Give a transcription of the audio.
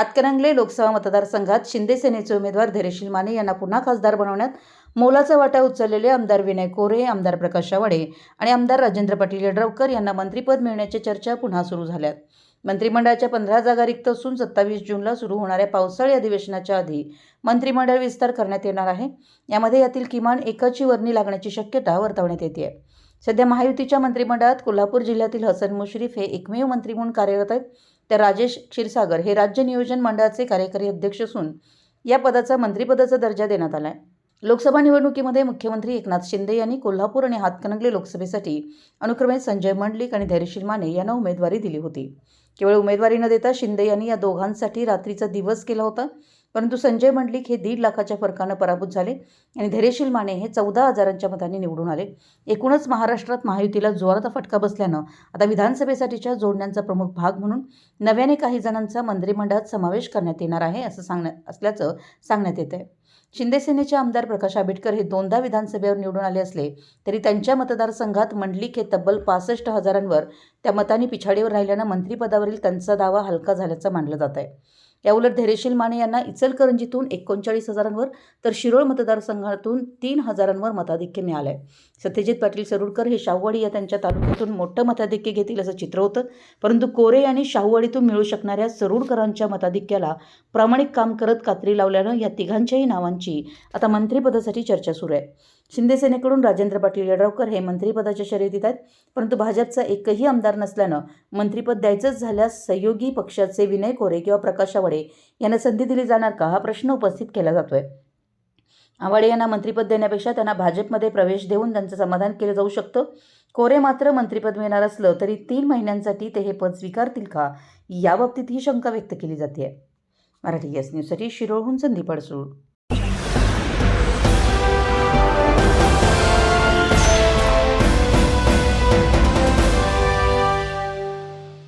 हातकणंगले लोकसभा मतदारसंघात शिंदे सेनेचे उमेदवार धैर्यशील माने यांना पुन्हा खासदार बनवण्यात मोलाचा वाटा उचललेले आमदार विनय कोरे आमदार प्रकाश आवाडे आणि आमदार राजेंद्र पाटील यड्रावकर यांना मंत्रिपद मिळण्याच्या चर्चा पुन्हा सुरू झाल्यात. मंत्रिमंडळाच्या पंधरा जागा रिक्त असून सत्तावीस जूनला सुरू होणाऱ्या पावसाळी अधिवेशनाच्या आधी मंत्रिमंडळ विस्तार करण्यात येणार आहे. यामध्ये यातील किमान एकाची वर्णी लागण्याची शक्यता वर्तवण्यात येते आहे सध्या महायुतीच्या मंत्रिमंडळात कोल्हापूर जिल्ह्यातील हसन मुश्रीफ हे एकमेव मंत्री म्हणून कार्यरत आहेत. तर राजेश क्षीरसागर हे राज्य नियोजन मंडळाचे कार्यकारी अध्यक्ष असून या पदाचा मंत्रिपदाचा दर्जा देण्यात आला आहे लोकसभा निवडणुकीमध्ये मुख्यमंत्री एकनाथ शिंदे यांनी कोल्हापूर आणि हातकणंगले लोकसभेसाठी अनुक्रमे संजय मंडलिक आणि धैर्यशील माने यांना उमेदवारी दिली होती. केवळ उमेदवारी न देता शिंदे यांनी या दोघांसाठी रात्रीचा दिवस केला होता. परंतु संजय मंडलिक हे दीड लाखाच्या फरकानं पराभूत झाले आणि धैर्यशील माने हे चौदा हजारांच्या मतांनी निवडून आले. एकूणच महाराष्ट्रात महायुतीला जोराचा फटका बसल्यानं आता विधानसभेसाठीच्या जोडण्यांचा प्रमुख भाग म्हणून नव्याने काही जणांचा मंत्रिमंडळात समावेश करण्यात येणार आहे असं सांगण्यात असल्याचं सांगण्यात येत आहे शिंदे सेनेचे आमदार प्रकाश आंबेडकर हे दोनदा विधानसभेवर निवडून आले असले तरी त्यांच्या मतदारसंघात मंडलिक हे तब्बल पासष्ट हजारांवर त्या मतांनी पिछाडीवर राहिल्यानं मंत्रिपदावरील त्यांचा दावा हलका झाल्याचं मानलं जात आहे. याउलट धैर्यशील माने यांना इचलकरंजीतून एकोणचाळीस हजारांवर तर शिरोळ मतदारसंघातून तीन हजारांवर मताधिक्य मिळालं आहे सत्यजित पाटील सरुडकर हे शाहूवाडी या त्यांच्या तालुक्यातून मोठं मताधिक्य घेतील असं चित्र होतं. परंतु कोरे आणि शाहूवाडीतून मिळू शकणाऱ्या सरुडकरांच्या मताधिक्याला प्रामाणिक काम करत कात्री लावल्यानं या तिघांच्याही नावांची. आता मंत्रिपदासाठी चर्चा सुरू आहे. शिंदेसेनेकडून राजेंद्र पाटील यड्रावकर हे मंत्रिपदाच्या शर्यतीत आहेत. परंतु भाजपचा एकही आमदार नसल्यानं मंत्रिपद द्यायचंच झाल्यास सहयोगी पक्षाचे विनय कोरे किंवा प्रकाश आवाडे यांना संधी दिली जाणार का हा प्रश्न उपस्थित केला जातोय. आवाडे यांना मंत्रिपद देण्यापेक्षा त्यांना भाजपमध्ये प्रवेश देऊन त्यांचं समाधान केलं जाऊ शकतं. कोरे मात्र मंत्रिपद मिळणार असलं तरी तीन महिन्यांसाठी ते हे पद स्वीकारतील का? याबाबतीत ही शंका व्यक्त केली जाते मराठी एस न्यूजसाठी शिरोळहून संदीप अडसूळ.